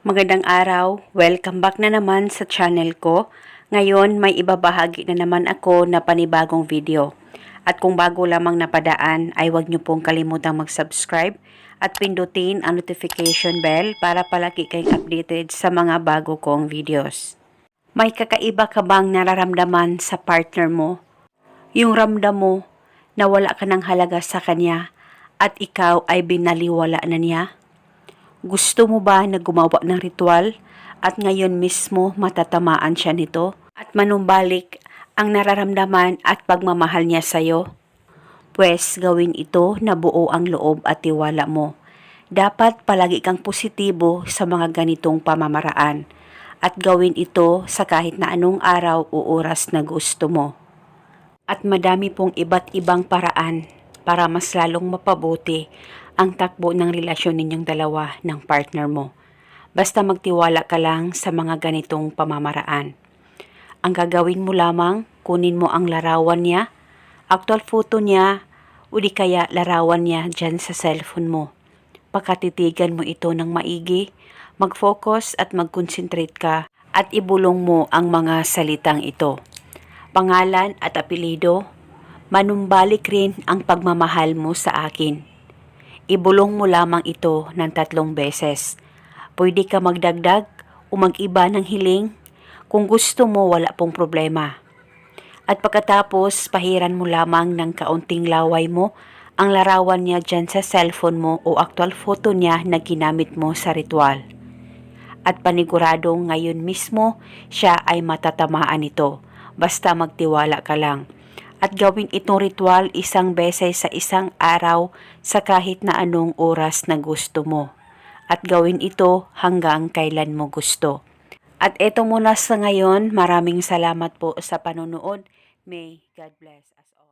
Magandang araw, welcome back na naman sa channel ko. Ngayon may ibabahagi na naman ako na panibagong video. At kung bago lamang napadaan ay huwag niyo pong kalimutang mag-subscribe at pindutin ang notification bell para palagi kayong updated sa mga bago kong videos. May kakaiba ka bang nararamdaman sa partner mo? Yung ramdam mo na wala ka ng halaga sa kanya at ikaw ay binaliwala na niya? Gusto mo ba na gumawa ng ritual at ngayon mismo matatamaan siya nito at manumbalik ang nararamdaman at pagmamahal niya sa'yo? Pwes gawin ito na buo ang loob at tiwala mo. Dapat palagi kang positibo sa mga ganitong pamamaraan at gawin ito sa kahit na anong araw o oras na gusto mo. At madami pong iba't ibang paraan para mas lalong mapabuti ang takbo ng relasyon ninyong dalawa ng partner mo. Basta magtiwala ka lang sa mga ganitong pamamaraan. Ang gagawin mo lamang, kunin mo ang larawan niya, actual photo niya, o di kaya larawan niya dyan sa cellphone mo. Pagkatitigan mo ito ng maigi, mag-focus at mag-concentrate ka at ibulong mo ang mga salitang ito. Pangalan at apelido, manumbalik rin ang pagmamahal mo sa akin. Ibulong mo lamang ito ng tatlong beses. Pwede ka magdagdag o mag-iba ng hiling. Kung gusto mo, wala pong problema. At pagkatapos, pahiran mo lamang ng kaunting laway mo ang larawan niya dyan sa cellphone mo o actual photo niya na ginamit mo sa ritual. At paniguradong ngayon mismo, siya ay matatamaan ito. Basta magtiwala ka lang at gawin itong ritual isang beses sa isang araw sa kahit na anong oras na gusto mo. At gawin ito hanggang kailan mo gusto. At eto muna sa ngayon, maraming salamat po sa panonood. May God bless us all.